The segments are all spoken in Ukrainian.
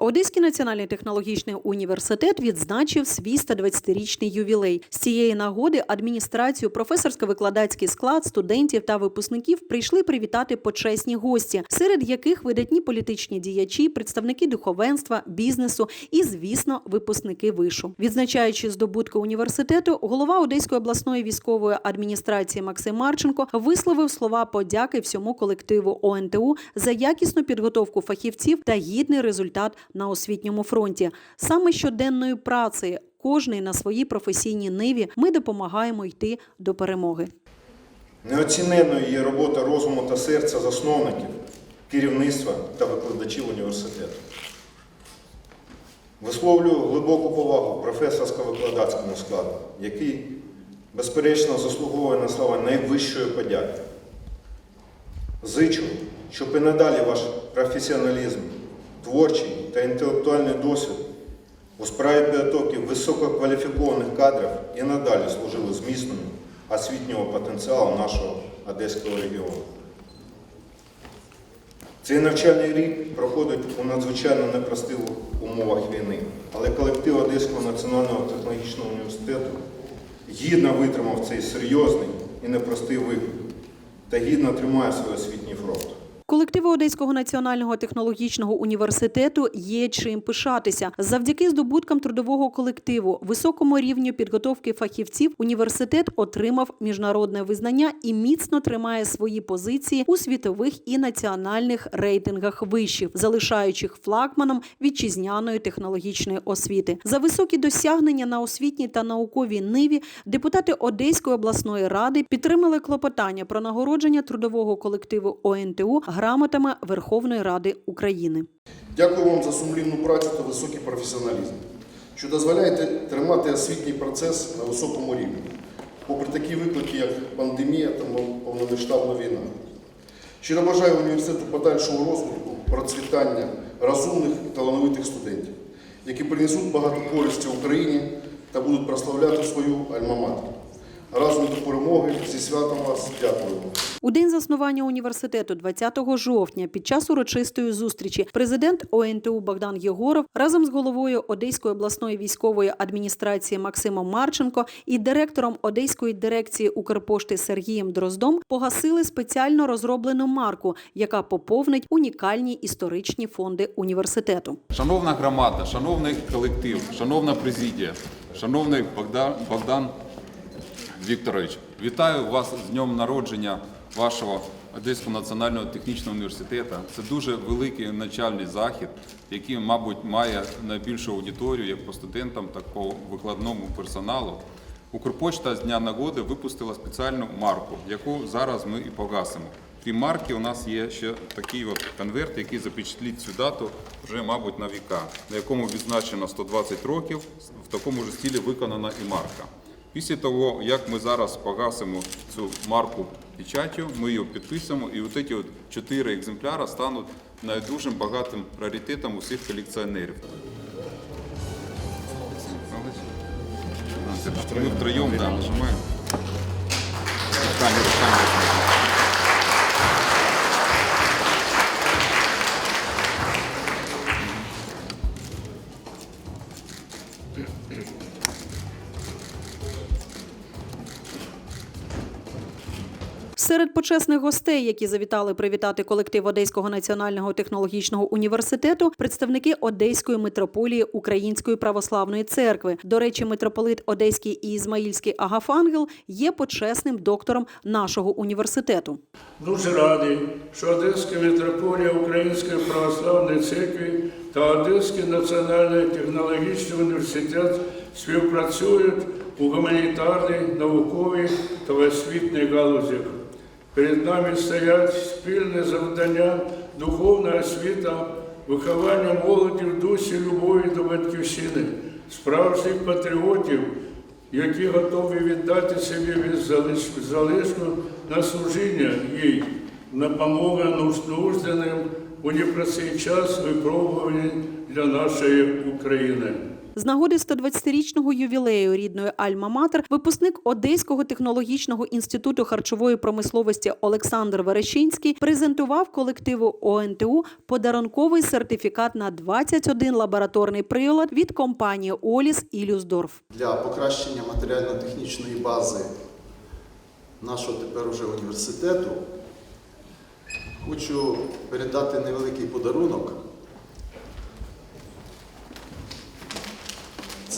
Одеський національний технологічний університет відзначив свій 120-річний ювілей. З цієї нагоди адміністрацію, професорсько-викладацький склад, студентів та випускників прийшли привітати почесні гості, серед яких видатні політичні діячі, представники духовенства, бізнесу і, звісно, випускники вишу. Відзначаючи здобутки університету, голова Одеської обласної військової адміністрації Максим Марченко висловив слова подяки всьому колективу ОНТУ за якісну підготовку фахівців та гідний результат на освітньому фронті. Саме щоденною працею, кожний на своїй професійній ниві, ми допомагаємо йти до перемоги. Неоціненною є робота розуму та серця засновників, керівництва та викладачів університету. Висловлюю глибоку повагу професорсько-викладацькому складу, який, безперечно, заслуговує на слава найвищої подяки. Зичу, щоб і надалі ваш професіоналізм, творчий та інтелектуальний досвід у справі підготовки висококваліфікованих кадрів і надалі служили зміцненню освітнього потенціалу нашого Одеського регіону. Цей навчальний рік проходить у надзвичайно непростих умовах війни, але колектив Одеського національного технологічного університету гідно витримав цей серйозний і непростий виклик та гідно тримає свій освітній фронт. Колективу Одеського національного технологічного університету є чим пишатися. Завдяки здобуткам трудового колективу, високому рівню підготовки фахівців, університет отримав міжнародне визнання і міцно тримає свої позиції у світових і національних рейтингах вишів, залишаючи флагманом вітчизняної технологічної освіти. За високі досягнення на освітній та науковій ниві депутати Одеської обласної ради підтримали клопотання про нагородження трудового колективу ОНТУ грамотами Верховної Ради України. Дякую вам за сумлінну працю та високий професіоналізм, що дозволяєте тримати освітній процес на високому рівні, попри такі виклики, як пандемія та повномасштабна війна. Щиро бажаю університету подальшого розвитку, процвітання розумних і талановитих студентів, які принесуть багато користі Україні та будуть прославляти свою альма-матер. Разом до перемоги зі святом вас дякую. У день заснування університету 20 жовтня під час урочистої зустрічі президент ОНТУ Богдан Єгоров разом з головою Одеської обласної військової адміністрації Максимом Марченко і директором Одеської дирекції Укрпошти Сергієм Дроздом погасили спеціально розроблену марку, яка поповнить унікальні історичні фонди університету. Шановна громада, шановний колектив, шановна президія, шановний Богдан, Богдан Вікторович, вітаю вас з днем народження вашого Одеського національного технічного університету. Це дуже великий навчальний захід, який, мабуть, має найбільшу аудиторію як по студентам, так і по викладному персоналу. Укрпочта з Дня нагоди випустила спеціальну марку, яку зараз ми і погасимо. Крім марки, у нас є ще такий от конверт, який запечатлить цю дату вже, мабуть, на віка, на якому відзначено 120 років. В такому ж стилі виконана і марка. Після того, як ми зараз погасимо цю марку печаттю, ми її підписуємо, і от ці от чотири екземпляри стануть найдужим багатим раритетом усіх колекціонерів. Ми втроєм да, нажимаємо. Руками, руками. Серед почесних гостей, які завітали привітати колектив Одеського національного технологічного університету, представники Одеської митрополії Української православної церкви. До речі, митрополит Одеський і Ізмаїльський Агафангел є почесним доктором нашого університету. Дуже радий, що Одеська митрополія Української православної церкви та Одеський національний технологічний університет співпрацюють у гуманітарній, науковій та освітній галузях. Перед нами стоять спільне завдання духовна освіта, виховання молоді в дусі любові до батьківщини, справжніх патріотів, які готові віддати собі від залишку на служіння їй, на допомогу нужденним у непростий час випробувань для нашої України. З нагоди 120-річного ювілею рідної Альма-Матер випускник Одеського технологічного інституту харчової промисловості Олександр Верещинський презентував колективу ОНТУ подарунковий сертифікат на 21 лабораторний прилад від компанії Оліс і Люсдорф. для покращення матеріально-технічної бази нашого тепер уже університету хочу передати невеликий подарунок.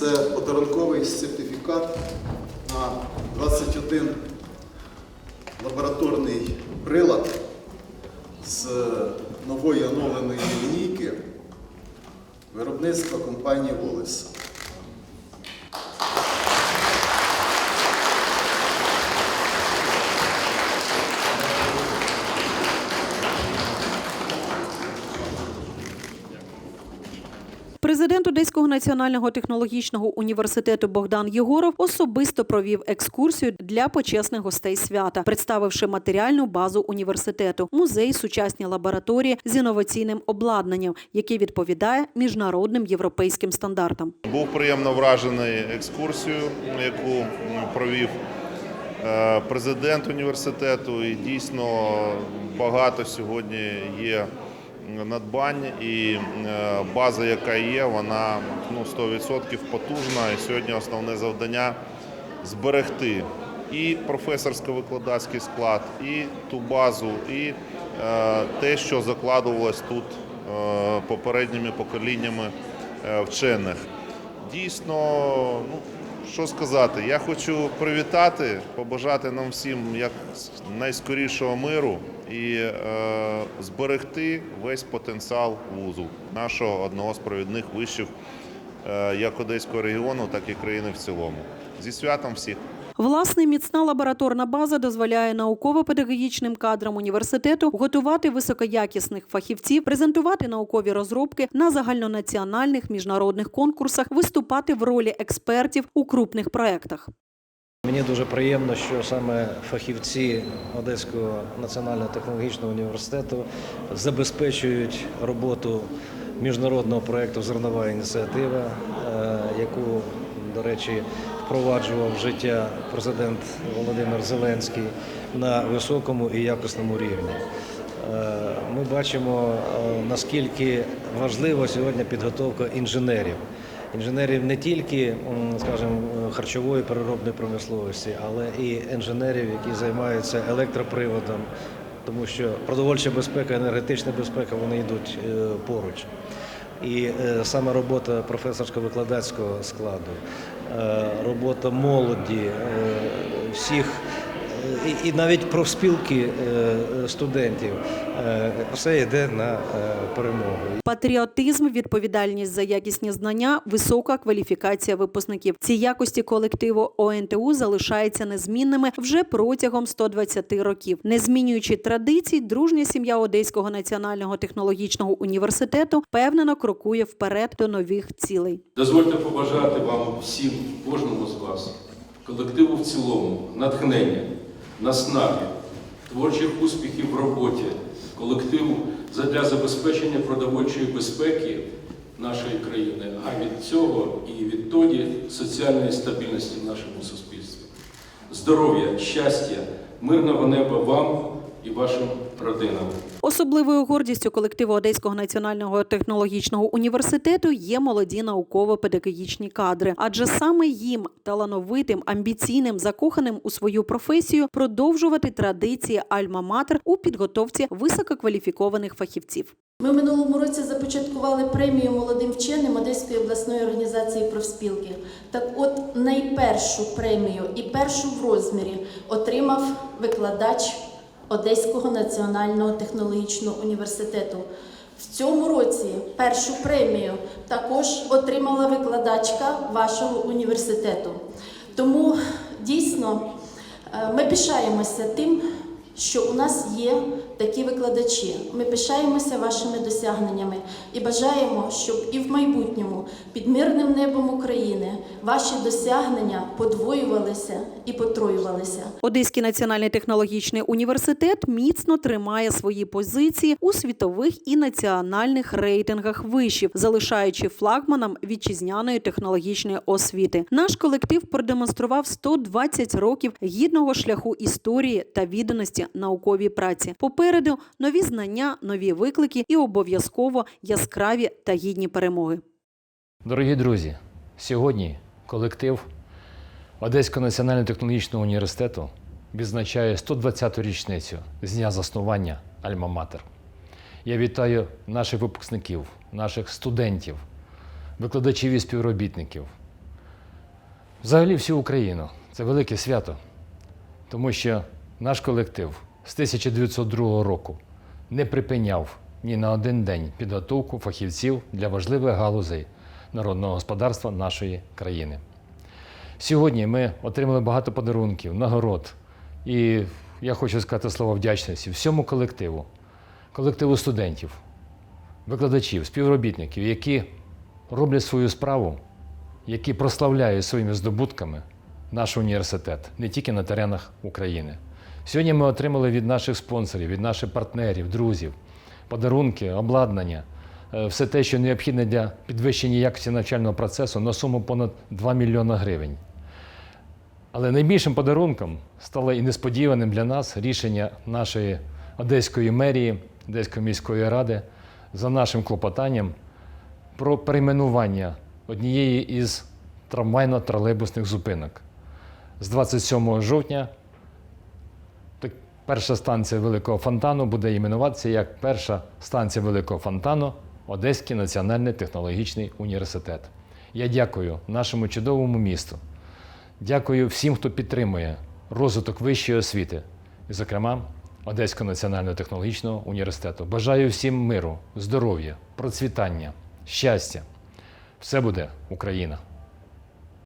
Це подарунковий сертифікат на 21 лабораторний прилад з нової оновленої лінійки виробництва компанії Волес. Президент Одеського національного технологічного університету Богдан Єгоров особисто провів екскурсію для почесних гостей свята, представивши матеріальну базу університету, музей, сучасні лабораторії з інноваційним обладнанням, яке відповідає міжнародним європейським стандартам. Був приємно вражений екскурсією, яку провів е, президент університету. І дійсно багато сьогодні є надбань, і е, база, яка є, вона ну, 100% потужна. І сьогодні основне завдання зберегти і професорсько-викладацький склад, і ту базу, і е, те, що закладувалось тут е, попередніми поколіннями вчених. Дійсно, ну що сказати, я хочу привітати, побажати нам всім як найскорішого миру і е, зберегти весь потенціал вузу, нашого одного з провідних вишів е, як Одеського регіону, так і країни в цілому. Зі святом всіх! Власне, міцна лабораторна база дозволяє науково-педагогічним кадрам університету готувати високоякісних фахівців, презентувати наукові розробки на загальнонаціональних міжнародних конкурсах, виступати в ролі експертів у крупних проектах. Мені дуже приємно, що саме фахівці Одеського національного технологічного університету забезпечують роботу міжнародного проєкту Зернова ініціатива, е, яку, до речі, впроваджував життя президент Володимир Зеленський на високому і якісному рівні. Е, Ми бачимо, е, наскільки важлива сьогодні підготовка інженерів. Інженерів не тільки, скажімо, харчової переробної промисловості, але і інженерів, які займаються електроприводом, тому що продовольча безпека, енергетична безпека вони йдуть е, поруч. І саме робота професорсько-викладацького складу, робота молоді, е, всіх е, і, і навіть профспілки е, студентів, е, все йде на е, перемогу. Патріотизм, відповідальність за якісні знання, висока кваліфікація випускників. Ці якості колективу ОНТУ залишаються незмінними вже протягом 120 років. Не змінюючи традицій, дружня сім'я Одеського національного технологічного університету впевнено крокує вперед до нових цілей. Дозвольте побажати вам всім, кожному з вас, колективу в цілому, натхнення, наснаги, творчих успіхів в роботі, колективу для забезпечення продовольчої безпеки нашої країни, а від цього і відтоді соціальної стабільності в нашому суспільстві. Здоров'я, щастя, мирного неба вам і вашим родинам. Особливою гордістю колективу Одеського національного технологічного університету є молоді науково-педагогічні кадри, адже саме їм, талановитим, амбіційним, закоханим у свою професію, продовжувати традиції Альма-Матер у підготовці висококваліфікованих фахівців. Ми в минулому році започаткували премію молодим вченим Одеської обласної організації профспілки. Так от найпершу премію і першу в розмірі отримав викладач Одеського національного технологічного університету. В цьому році першу премію також отримала викладачка вашого університету. Тому дійсно е, ми пишаємося тим, що у нас є такі викладачі. Ми пишаємося вашими досягненнями і бажаємо, щоб і в майбутньому під мирним небом України ваші досягнення подвоювалися і потроювалися. Одеський національний технологічний університет міцно тримає свої позиції у світових і національних рейтингах вишів, залишаючи флагманом вітчизняної технологічної освіти. Наш колектив продемонстрував 120 років гідного шляху історії та відданості науковій праці. Попереду нові знання, нові виклики і обов'язково яскраві та гідні перемоги. Дорогі друзі, сьогодні колектив Одеського національного технологічного університету відзначає 120-ту річницю з дня заснування Альма-Матер. Я вітаю наших випускників, наших студентів, викладачів і співробітників. Взагалі всю Україну. Це велике свято, тому що наш колектив з 1902 року не припиняв ні на один день підготовку фахівців для важливих галузей народного господарства нашої країни. Сьогодні ми отримали багато подарунків, нагород. І я хочу сказати слово вдячності всьому колективу, колективу студентів, викладачів, співробітників, які роблять свою справу, які прославляють своїми здобутками наш університет не тільки на теренах України. Сьогодні ми отримали від наших спонсорів, від наших партнерів, друзів, подарунки, обладнання, е, все те, що необхідне для підвищення якості навчального процесу на суму понад 2 мільйона гривень. Але найбільшим подарунком стало і несподіваним для нас рішення нашої Одеської мерії, Одеської міської ради за нашим клопотанням про перейменування однієї із трамвайно-тролейбусних зупинок. З 27 жовтня перша станція Великого Фонтану буде іменуватися як перша станція Великого Фонтану Одеський національний технологічний університет. Я дякую нашому чудовому місту. Дякую всім, хто підтримує розвиток вищої освіти, і, зокрема, Одеського національного технологічного університету. Бажаю всім миру, здоров'я, процвітання, щастя. Все буде Україна!